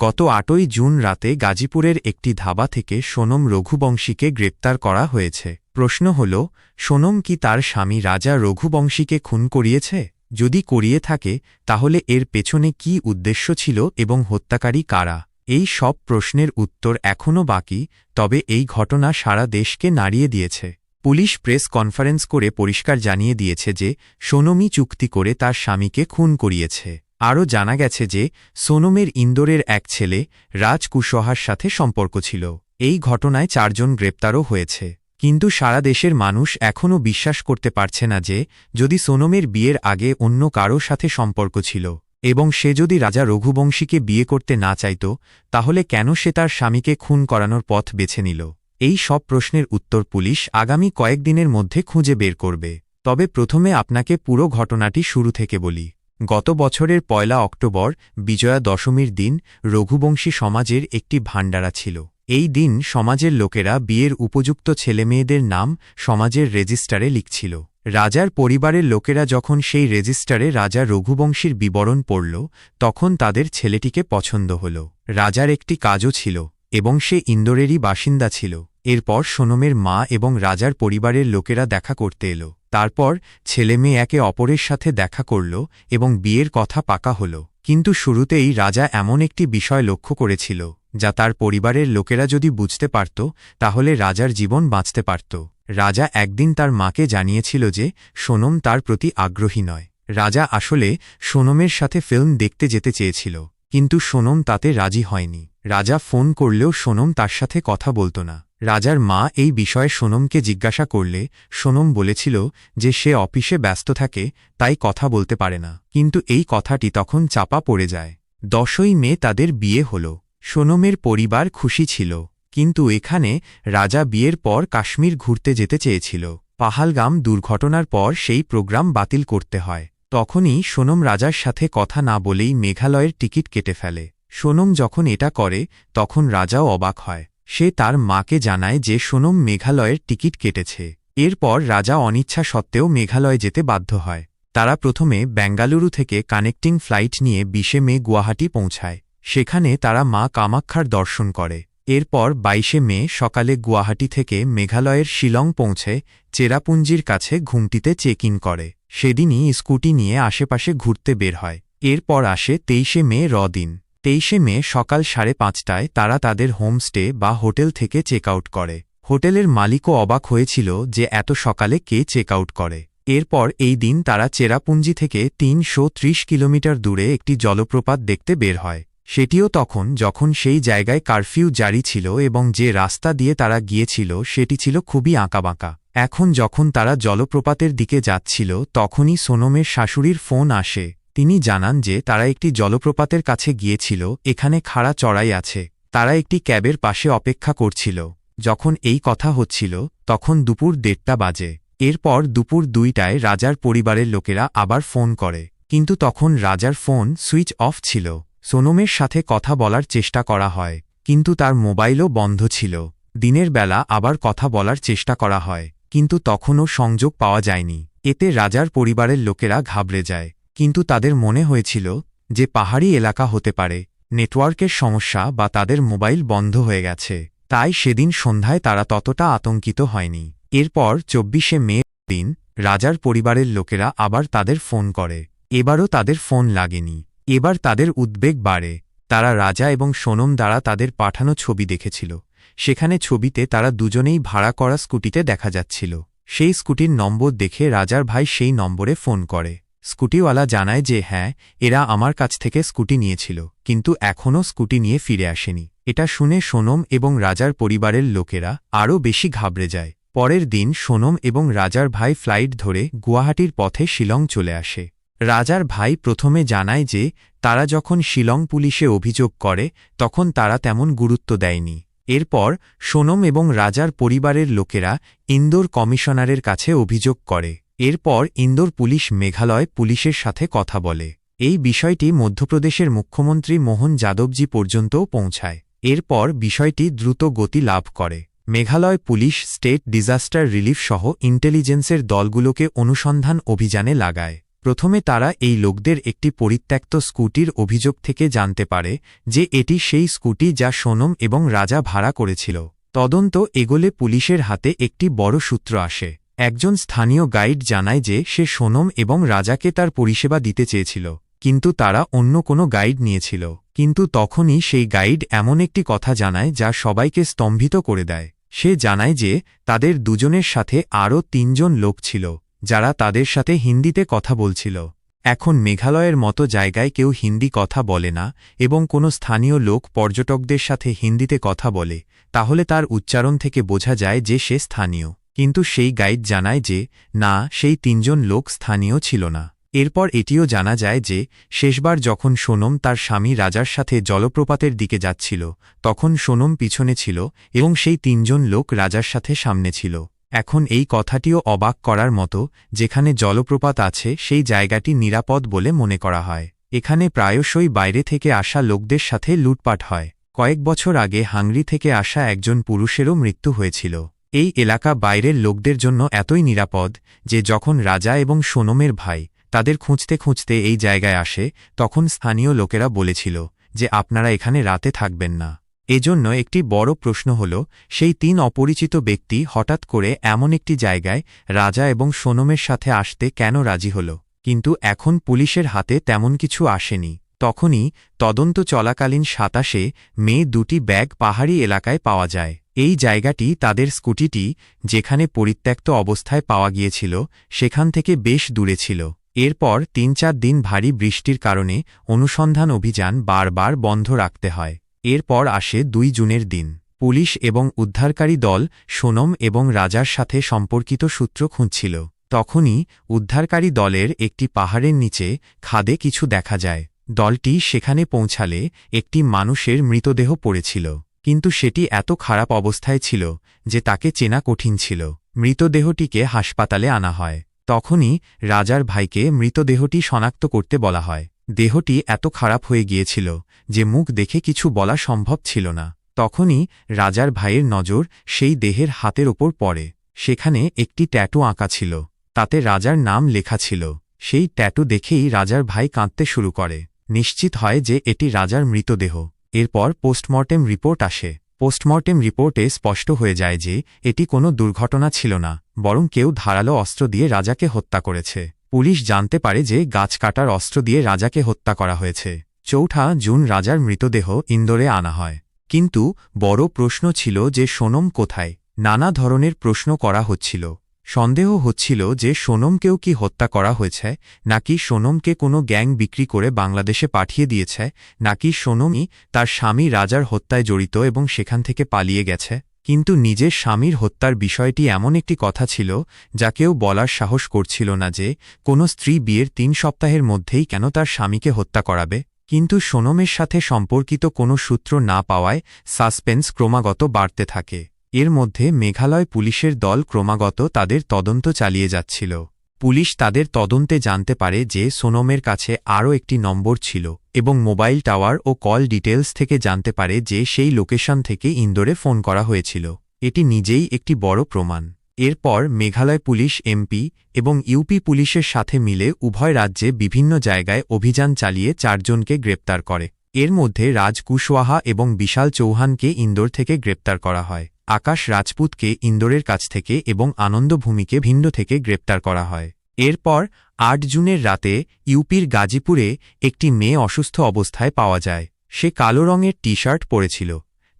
গত আটই জুন রাতে গাজীপুরের একটি ধাবা থেকে সোনম রঘুবংশীকে গ্রেপ্তার করা হয়েছে। প্রশ্ন হল, সোনম কি তার স্বামী রাজা রঘুবংশীকে খুন করিয়েছে? যদি করিয়ে থাকে, তাহলে এর পেছনে কি উদ্দেশ্য ছিল এবং হত্যাকারী কারা? এই সব প্রশ্নের উত্তর এখনও বাকি, তবে এই ঘটনা সারা দেশকে নাড়িয়ে দিয়েছে। পুলিশ প্রেস কনফারেন্স করে পরিষ্কার জানিয়ে দিয়েছে যে, সোনমই চুক্তি করে তার স্বামীকে খুন করিয়েছে। আরও জানা গেছে যে, সোনমের ইন্দোরের এক ছেলে রাজ কুশহার সাথে সম্পর্ক ছিল। এই ঘটনায় চারজন গ্রেপ্তারও হয়েছে। কিন্তু সারা দেশের মানুষ এখনও বিশ্বাস করতে পারছে না যে, যদি সোনমের বিয়ের আগে অন্য কারও সাথে সম্পর্ক ছিল, এবং সে যদি রাজা রঘুবংশীকে বিয়ে করতে না চাইত, তাহলে কেন সে তার স্বামীকে খুন করানোর পথ বেছে নিল? এই সব প্রশ্নের উত্তর পুলিশ আগামী কয়েকদিনের মধ্যে খুঁজে বের করবে। তবে প্রথমে আপনাকে পুরো ঘটনাটি শুরু থেকে বলি। গত বছরের পয়লা অক্টোবর, বিজয়া দশমীর দিন, রঘুবংশী সমাজের একটি ভাণ্ডারা ছিল। এই দিন সমাজের লোকেরা বিয়ের উপযুক্ত ছেলেমেয়েদের নাম সমাজের রেজিস্টারে লিখছিল। রাজার পরিবারের লোকেরা যখন সেই রেজিস্টারে রাজা রঘুবংশীর বিবরণ পড়ল, তখন তাদের ছেলেটিকে পছন্দ হল। রাজার একটি কাজও ছিল, এবং সে ইন্দোরেরই বাসিন্দা ছিল। এরপর সোনমের মা এবং রাজার পরিবারের লোকেরা দেখা করতে এলো। তারপর ছেলে মেয়ে একে অপরের সাথে দেখা করল এবং বিয়ের কথা পাকা হল। কিন্তু শুরুতেই রাজা এমন একটি বিষয় লক্ষ্য করেছিল, যা তার পরিবারের লোকেরা যদি বুঝতে পারত, তাহলে রাজার জীবন বাঁচতে পারত। রাজা একদিন তার মাকে জানিয়েছিল যে, সোনম তার প্রতি আগ্রহী নয়। রাজা আসলে সোনমের সাথে ফিল্ম দেখতে যেতে চেয়েছিল, কিন্তু সোনম তাতে রাজি হয়নি। রাজা ফোন করলেও সোনম তার সাথে কথা বলতো না। রাজার মা এই বিষয়ে সোনমকে জিজ্ঞাসা করলে সোনম বলেছিল যে সে অফিসে ব্যস্ত থাকে, তাই কথা বলতে পারে না। কিন্তু এই কথাটি তখন চাপা পড়ে যায়। দশই মে তাদের বিয়ে হল। সোনমের পরিবার খুশি ছিল। কিন্তু এখানে রাজা বিয়ের পর কাশ্মীর ঘুরতে যেতে চেয়েছিল। পাহালগাম দুর্ঘটনার পর সেই প্রোগ্রাম বাতিল করতে হয়। তখনই সোনম রাজার সাথে কথা না বলেই মেঘালয়ের টিকিট কেটে ফেলে। সোনম যখন এটা করে, তখন রাজাও অবাক হয়। সে তার মাকে জানায় যে সোনম মেঘালয়ের টিকিট কেটেছে। এরপর রাজা অনিচ্ছা সত্ত্বেও মেঘালয় যেতে বাধ্য হয়। তারা প্রথমে বেঙ্গালুরু থেকে কানেক্টিং ফ্লাইট নিয়ে বিশে মে গুয়াহাটি পৌঁছায়। সেখানে তারা মা কামাক্ষার দর্শন করে। এরপর বাইশে মে সকালে গুয়াহাটি থেকে মেঘালয়ের শিলং পৌঁছে চেরাপুঞ্জির কাছে ঘুমটিতে চেক ইন করে। সেদিনই স্কুটি নিয়ে আশেপাশে ঘুরতে বের হয়। এরপর আসে তেইশে মে রদিন তেইশে মে সকাল সাড়ে পাঁচটায় তারা তাদের হোমস্টে বা হোটেল থেকে চেক আউট করে। হোটেলের মালিকও অবাক হয়েছিল যে এত সকালে কে চেক আউট করে। এরপর এই দিন তারা চেরাপুঞ্জি থেকে তিনশো ত্রিশ কিলোমিটার দূরে একটি জলপ্রপাত দেখতে বের হয়। সেটিও তখন যখন সেই জায়গায় কারফিউ জারি ছিল এবং যে রাস্তা দিয়ে তারা গিয়েছিল সেটি ছিল খুবই আঁকাবাঁকা। এখন যখন তারা জলপ্রপাতের দিকে যাচ্ছিল তখনই সোনমের শাশুড়ির ফোন আসে। তিনি জানান যে তারা একটি জলপ্রপাতের কাছে গিয়েছিল, এখানে খাড়া চড়াই আছে, তারা একটি ক্যাবের পাশে অপেক্ষা করছিল। যখন এই কথা হচ্ছিল, তখন দুপুর দেড়টা বাজে। এরপর দুপুর দুইটায় রাজার পরিবারের লোকেরা আবার ফোন করে। কিন্তু তখন রাজার ফোন সুইচ অফ ছিল। সোনমের সাথে কথা বলার চেষ্টা করা হয়, কিন্তু তার মোবাইলও বন্ধ ছিল। দিনের বেলা আবার কথা বলার চেষ্টা করা হয়, কিন্তু তখনও সংযোগ পাওয়া যায়নি। এতে রাজার পরিবারের লোকেরা ঘাবড়ে যায়। কিন্তু তাদের মনে হয়েছিল যে পাহাড়ি এলাকা হতে পারে, নেটওয়ার্কের সমস্যা বা তাদের মোবাইল বন্ধ হয়ে গেছে। তাই সেদিন সন্ধ্যায় তারা ততটা আতঙ্কিত হয়নি। এরপর চব্বিশে মে দিন রাজার পরিবারের লোকেরা আবার তাদের ফোন করে। এবারও তাদের ফোন লাগেনি। এবার তাদের উদ্বেগ বাড়ে। তারা রাজা এবং সোনম দ্বারা তাদের পাঠানো ছবি দেখেছিল। সেখানে ছবিতে তারা দুজনেই ভাড়া করা স্কুটিতে দেখা যাচ্ছিল। সেই স্কুটির নম্বর দেখে রাজার ভাই সেই নম্বরে ফোন করে। স্কুটিওয়ালা জানায় যে হ্যাঁ এরা আমার কাছ থেকে স্কুটি নিয়েছিল, কিন্তু এখনও স্কুটি নিয়ে ফিরে আসেনি। এটা শুনে সোনম এবং রাজার পরিবারের লোকেরা আরও বেশি ঘাবড়ে যায়। পরের দিন সোনম এবং রাজার ভাই ফ্লাইট ধরে গুয়াহাটির পথে শিলং চলে আসে। রাজার ভাই প্রথমে জানায় যে, তারা যখন শিলং পুলিশে অভিযোগ করে, তখন তারা তেমন গুরুত্ব দেয়নি। এরপর সোনম এবং রাজার পরিবারের লোকেরা ইন্দোর কমিশনারের কাছে অভিযোগ করে। এরপর ইন্দোর পুলিশ মেঘালয় পুলিশের সাথে কথা বলে। এই বিষয়টি মধ্যপ্রদেশের মুখ্যমন্ত্রী মোহন যাদবজি পর্যন্তও পৌঁছায়। এরপর বিষয়টি দ্রুত গতি লাভ করে। Meghalaya police state disaster relief সহ ইন্টেলিজেন্সের দলগুলোকে অনুসন্ধান অভিযানে লাগায়। প্রথমে তারা এই লোকদের একটি পরিত্যক্ত স্কুটির অভিযোগ থেকে জানতে পারে যে এটি সেই স্কুটি যা সোনম এবং রাজা ভাড়া করেছিল। তদন্ত এগোলে পুলিশের হাতে একটি বড় সূত্র আসে। একজন স্থানীয় গাইড জানায় যে সে সোনম এবং রাজাকে তার পরিষেবা দিতে চেয়েছিল, কিন্তু তারা অন্য কোনো গাইড নিয়েছিল। কিন্তু তখনই সেই গাইড এমন একটি কথা জানায় যা সবাইকে স্তম্ভিত করে দেয়। সে জানায় যে তাদের দুজনের সাথে আরও তিনজন লোক ছিল, যারা তাদের সাথে হিন্দিতে কথা বলছিল। এখন মেঘালয়ের মতো জায়গায় কেউ হিন্দি কথা বলে না এবং কোনো স্থানীয় লোক পর্যটকদের সাথে হিন্দিতে কথা বলে, তাহলে তার উচ্চারণ থেকে বোঝা যায় যে সে স্থানীয়। কিন্তু সেই গাইড জানায় যে, না, সেই তিনজন লোক স্থানীয় ছিল না। এরপর এটিও জানা যায় যে, শেষবার যখন সোনম তার স্বামী রাজার সাথে জলপ্রপাতের দিকে যাচ্ছিল, তখন সোনম পিছনে ছিল এবং সেই তিনজন লোক রাজার সাথে সামনে ছিল। এখন এই কথাটিও অবাক করার মতো, যেখানে জলপ্রপাত আছে, সেই জায়গাটি নিরাপদ বলে মনে করা হয়। এখানে প্রায়শই বাইরে থেকে আসা লোকদের সাথে লুটপাট হয়। কয়েক বছর আগে হাংরি থেকে আসা একজন পুরুষেরও মৃত্যু হয়েছিল। এই এলাকা বাইরের লোকদের জন্য এতই নিরাপদ যে যখন রাজা এবং সোনমের ভাই তাদের খুঁজতে খুঁজতে এই জায়গায় আসে, তখন স্থানীয় লোকেরা বলেছিল যে আপনারা এখানে রাতে থাকবেন না। এজন্য একটি বড় প্রশ্ন হল, সেই তিন অপরিচিত ব্যক্তি হঠাৎ করে এমন একটি জায়গায় রাজা এবং সোনমের সাথে আসতে কেন রাজি হল? কিন্তু এখন পুলিশের হাতে তেমন কিছু আসেনি। তখনই তদন্ত চলাকালীন সাতাশে মে দুটি ব্যাগ পাহাড়ি এলাকায় পাওয়া যায়। এই জায়গাটি তাদের স্কুটিটি, যেখানে পরিত্যক্ত অবস্থায় পাওয়া গিয়েছিল, সেখান থেকে বেশ দূরে ছিল। এরপর তিন চার দিন ভারী বৃষ্টির কারণে অনুসন্ধান অভিযান বারবার বন্ধ রাখতে হয়। এরপর আসে দুই জুনের দিন। পুলিশ এবং উদ্ধারকারী দল সোনম এবং রাজার সাথে সম্পর্কিত সূত্র খুঁজছিল। তখনই উদ্ধারকারী দলের একটি পাহাড়ের নিচে খাদে কিছু দেখা যায়। দলটি সেখানে পৌঁছালে একটি মানুষের মৃতদেহ পড়েছিল। কিন্তু সেটি এত খারাপ অবস্থায় ছিল যে তাকে চেনা কঠিন ছিল। মৃতদেহটিকে হাসপাতালে আনা হয়। তখনই রাজার ভাইকে মৃতদেহটি শনাক্ত করতে বলা হয়। দেহটি এত খারাপ হয়ে গিয়েছিল যে মুখ দেখে কিছু বলা সম্ভব ছিল না। তখনই রাজার ভাইয়ের নজর সেই দেহের হাতের ওপর পড়ে। সেখানে একটি ট্যাটু আঁকা ছিল। তাতে রাজার নাম লেখা ছিল। সেই ট্যাটু দেখেই রাজার ভাই কাঁদতে শুরু করে। নিশ্চিত হয় যে এটি রাজার মৃতদেহ। এরপর পোস্টমর্টেম রিপোর্ট আসে। পোস্টমর্টেম রিপোর্টে স্পষ্ট হয়ে যায় যে, এটি কোনো দুর্ঘটনা ছিল না, বরং কেউ ধারালো অস্ত্র দিয়ে রাজাকে হত্যা করেছে। পুলিশ জানতে পারে যে, গাছ কাটার অস্ত্র দিয়ে রাজাকে হত্যা করা হয়েছে। চৌঠা জুন রাজার মৃতদেহ ইন্দোরে আনা হয়। কিন্তু, বড় প্রশ্ন ছিল যে সোনম কোথায়? নানা ধরনের প্রশ্ন করা হচ্ছিল। সন্দেহ হচ্ছিল যে সোনমকেও কি হত্যা করা হয়েছে, নাকি সোনমকে কোনো গ্যাং বিক্রি করে বাংলাদেশে পাঠিয়ে দিয়েছে, নাকি সোনমই তার স্বামী রাজার হত্যায় জড়িত এবং সেখান থেকে পালিয়ে গেছে। কিন্তু নিজের স্বামীর হত্যার বিষয়টি এমন একটি কথা ছিল, যা কেউ বলার সাহস করছিল না যে, কোনো স্ত্রী বিয়ের তিন সপ্তাহের মধ্যেই কেন তার স্বামীকে হত্যা করাবে। কিন্তু সোনমের সাথে সম্পর্কিত কোনো সূত্র না পাওয়ায় সাসপেন্স ক্রমাগত বাড়তে থাকে। এর মধ্যে মেঘালয় পুলিশের দল ক্রমাগত তাদের তদন্ত চালিয়ে যাচ্ছিল। পুলিশ তাদের তদন্তে জানতে পারে যে সোনমের কাছে আরও একটি নম্বর ছিল এবং মোবাইল টাওয়ার ও কল ডিটেলস থেকে জানতে পারে যে সেই লোকেশন থেকে ইন্দোরে ফোন করা হয়েছিল। এটি নিজেই একটি বড় প্রমাণ। এরপর মেঘালয় পুলিশ, এমপি এবং ইউপি পুলিশের সাথে মিলে উভয় রাজ্যে বিভিন্ন জায়গায় অভিযান চালিয়ে চারজনকে গ্রেপ্তার করে। এর মধ্যে রাজ কুশওয়াহা এবং বিশাল চৌহানকে ইন্দোর থেকে গ্রেপ্তার করা হয়। আকাশ রাজপুতকে ইন্দোরের কাছ থেকে এবং আনন্দভূমিকে ভিন্ন থেকে গ্রেপ্তার করা হয়। এরপর আট জুনের রাতে ইউপির গাজীপুরে একটি মেয়ে অসুস্থ অবস্থায় পাওয়া যায়। সে কালো রঙের টি শার্ট পরেছিল।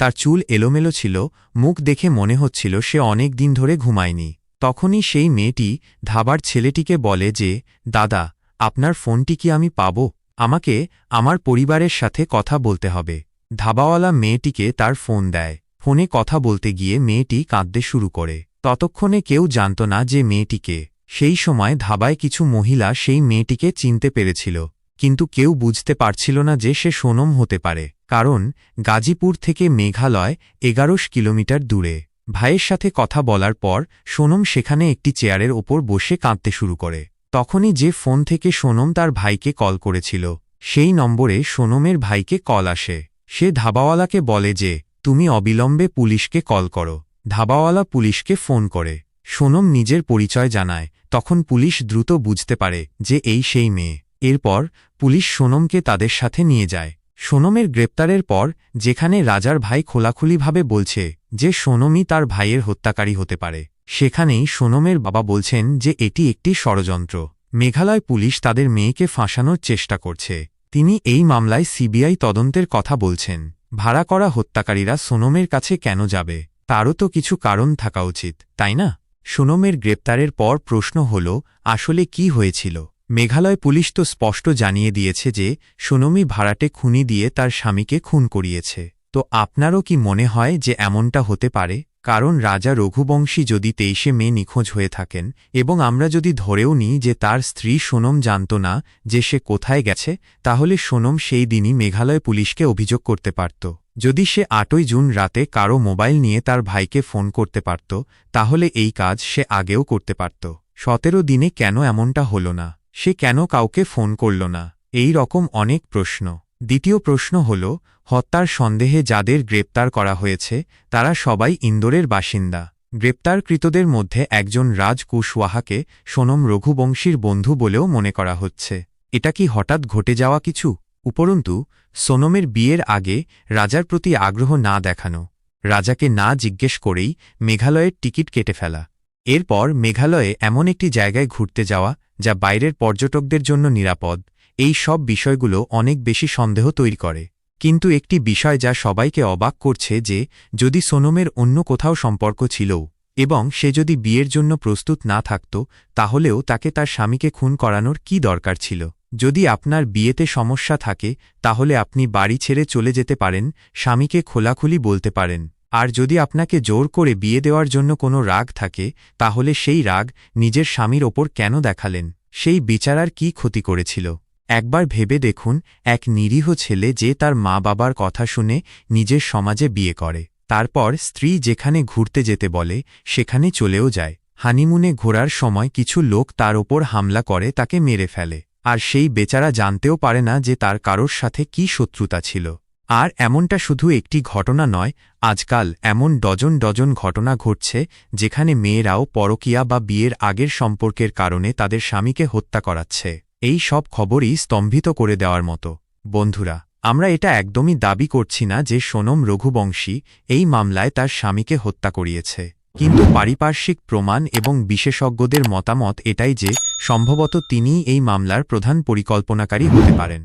তার চুল এলোমেলো ছিল, মুখ দেখে মনে হচ্ছিল সে অনেক দিন ধরে ঘুমায়নি। তখনই সেই মেয়েটি ধাবার ছেলেটিকে বলে যে, দাদা, আপনার ফোনটি কি আমি পাব? আমাকে, আমার পরিবারের সাথে কথা বলতে হবে। ধাবাওয়ালা মেয়েটিকে তার ফোন দেয়। ফোনে কথা বলতে গিয়ে মেয়েটি কাঁদতে শুরু করে। ততক্ষণে কেউ জানত না যে মেয়েটিকে সেই সময় ধাবায় কিছু মহিলা সেই মেয়েটিকে চিনতে পেরেছিল। কিন্তু কেউ বুঝতে পারছিল না যে সে সোনম হতে পারে। কারণ, গাজীপুর থেকে মেঘালয়, এগারোশ কিলোমিটার দূরে। ভাইয়ের সাথে কথা বলার পর, সোনম সেখানে একটি চেয়ারের ওপর বসে কাঁদতে শুরু করে। তখনই যে ফোন থেকে সোনম তার ভাইকে কল করেছিল, সেই নম্বরে সোনমের ভাইকে কল আসে। সে ধাবাওয়ালাকে বলে যে তুমি অবিলম্বে পুলিশকে কল করো। ধাবাওয়ালা পুলিশকে ফোন করে। সোনম নিজের পরিচয় জানায়। তখন পুলিশ দ্রুত বুঝতে পারে যে এই সেই মেয়ে। এরপর পুলিশ সোনমকে তাদের সাথে নিয়ে যায়। সোনমের গ্রেপ্তারের পর যেখানে রাজার ভাই খোলাখুলিভাবে বলছে যে সোনমই তার ভাইয়ের হত্যাকারী হতে পারে, সেখানেই সোনমের বাবা বলছেন যে এটি একটি ষড়যন্ত্র। মেঘালয় পুলিশ তাদের মেয়েকে ফাঁসানোর চেষ্টা করছে। তিনি এই মামলায় সিবিআই তদন্তের কথা বলছেন। ভাড়া করা হত্যাকারীরা সোনমের কাছে কেন যাবে? তারও তো কিছু কারণ থাকা উচিত, তাই না? সোনমের গ্রেপ্তারের পর প্রশ্ন হল, আসলে কি হয়েছিল? মেঘালয় পুলিশ তো স্পষ্ট জানিয়ে দিয়েছে যে, সোনমি ভাড়াটে খুনি দিয়ে তার স্বামীকে খুন করিয়েছে। তো আপনারও কি মনে হয় যে এমনটা হতে পারে? কারণ রাজা রঘুবংশী যদি তেইশে মে নিখোঁজ হয়ে থাকেন, এবং আমরা যদি ধরেও নিই যে তার স্ত্রী সোনম জানত না যে সে কোথায় গেছে, তাহলে সোনম সেই দিনই মেঘালয় পুলিশকে অভিযোগ করতে পারত। যদি সে আটই জুন রাতে কারও মোবাইল নিয়ে তার ভাইকে ফোন করতে পারত, তাহলে এই কাজ সে আগেও করতে পারত। সতেরো দিনে কেন এমনটা হল না? সে কেন কাউকে ফোন করল না? এই রকম অনেক প্রশ্ন। দ্বিতীয় প্রশ্ন হল, হত্যার সন্দেহে যাদের গ্রেপ্তার করা হয়েছে, তারা সবাই ইন্দোরের বাসিন্দা। গ্রেপ্তারকৃতদের মধ্যে একজন রাজ কুশওয়াহাকে সোনম রঘুবংশীর বন্ধু বলেও মনে করা হচ্ছে। এটা কি হঠাৎ ঘটে যাওয়া কিছু? উপরন্তু, সোনমের বিয়ের আগে রাজার প্রতি আগ্রহ না দেখানো। রাজাকে না জিজ্ঞেস করেই মেঘালয়ের টিকিট কেটে ফেলা। এরপর মেঘালয়ে এমন একটি জায়গায় ঘুরতে যাওয়া, যা বাইরের পর্যটকদের জন্য নিরাপদ। এই সব বিষয়গুলো অনেক বেশি সন্দেহ তৈরি করে। কিন্তু একটি বিষয় যা সবাইকে অবাক করছে যে, যদি সোনমের অন্য কোথাও সম্পর্ক ছিলও, এবং সে যদি বিয়ের জন্য প্রস্তুত না থাকত, তাহলেও তাকে তার স্বামীকে খুন করানোর কি দরকার ছিল? যদি আপনার বিয়েতে সমস্যা থাকে, তাহলে আপনি বাড়ি ছেড়ে চলে যেতে পারেন, স্বামীকে খোলাখুলি বলতে পারেন। আর যদি আপনাকে জোর করে বিয়ে দেওয়ার জন্য কোনো রাগ থাকে, তাহলে সেই রাগ নিজের স্বামীর ওপর কেন দেখালেন? সেই বিচারার কি ক্ষতি করেছিল? একবার ভেবে দেখুন, এক নিরীহ ছেলে যে তার মা বাবার কথা শুনে নিজের সমাজে বিয়ে করে। তারপর স্ত্রী যেখানে ঘুরতে যেতে বলে, সেখানে চলেও যায়। হানিমুনে ঘোরার সময় কিছু লোক তার ওপর হামলা করে, তাকে মেরে ফেলে। আর সেই বেচারা জানতেও পারে না যে তার কারোর সাথে কি শত্রুতা ছিল। আর এমনটা শুধু একটি ঘটনা নয়, আজকাল এমন ডজন ডজন ঘটনা ঘটছে, যেখানে মেয়েরাও পরকিয়া বা বিয়ের আগের সম্পর্কের কারণে তাদের স্বামীকে হত্যা করাচ্ছে। এই সব খবরই স্তম্ভিত করে দেওয়ার মতো। বন্ধুরা, আমরা এটা একদমই দাবি করছি না যে সোনম রঘুবংশী এই মামলায় তার স্বামীকে হত্যা করিয়েছে। কিন্তু পারিপার্শ্বিক প্রমাণ এবং বিশেষজ্ঞদের মতামত এটাই যে, সম্ভবত তিনিই এই মামলার প্রধান পরিকল্পনাকারী হতে পারেন।